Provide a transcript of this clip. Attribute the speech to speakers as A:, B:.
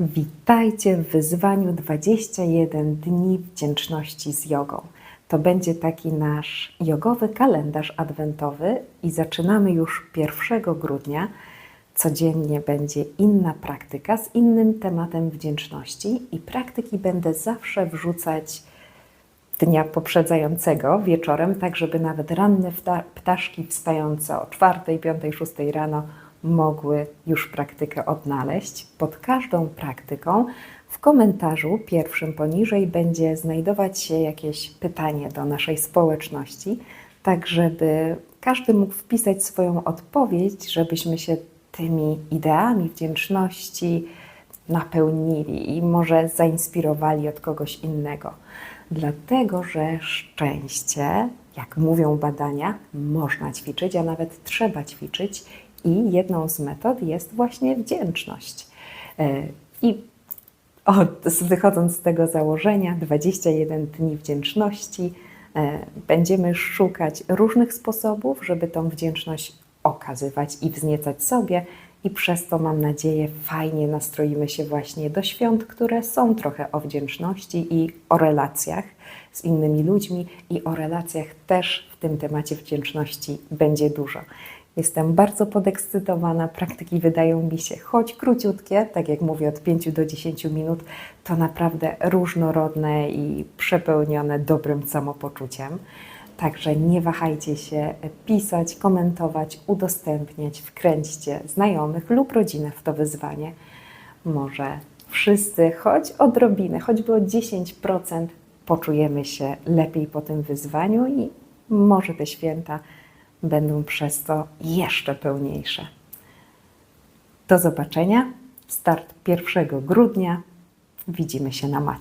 A: Witajcie w wyzwaniu 21 dni wdzięczności z jogą. To będzie taki nasz jogowy kalendarz adwentowy i zaczynamy już 1 grudnia. Codziennie będzie inna praktyka z innym tematem wdzięczności i praktyki będę zawsze wrzucać dnia poprzedzającego wieczorem, tak żeby nawet ranne ptaszki wstające o 4, 5, 6 rano mogły już praktykę odnaleźć. Pod każdą praktyką w komentarzu pierwszym poniżej będzie znajdować się jakieś pytanie do naszej społeczności, tak żeby każdy mógł wpisać swoją odpowiedź, żebyśmy się tymi ideami wdzięczności napełnili i może zainspirowali od kogoś innego. Dlatego, że szczęście, jak mówią badania, można ćwiczyć, a nawet trzeba ćwiczyć, i jedną z metod jest właśnie wdzięczność. E, I od, wychodząc z tego założenia, 21 dni wdzięczności, e, będziemy szukać różnych sposobów, żeby tą wdzięczność okazywać i wzniecać sobie, i przez to mam nadzieję fajnie nastroimy się właśnie do świąt, które są trochę o wdzięczności i o relacjach z innymi ludźmi, i o relacjach też w tym temacie wdzięczności będzie dużo. Jestem bardzo podekscytowana. Praktyki wydają mi się, choć króciutkie, tak jak mówię, od 5 do 10 minut, to naprawdę różnorodne i przepełnione dobrym samopoczuciem. Także nie wahajcie się pisać, komentować, udostępniać, wkręćcie znajomych lub rodzinę w to wyzwanie. Może wszyscy, choć odrobinę, choćby o 10%, poczujemy się lepiej po tym wyzwaniu i może te święta będą przez to jeszcze pełniejsze. Do zobaczenia. Start 1 grudnia. Widzimy się na macie.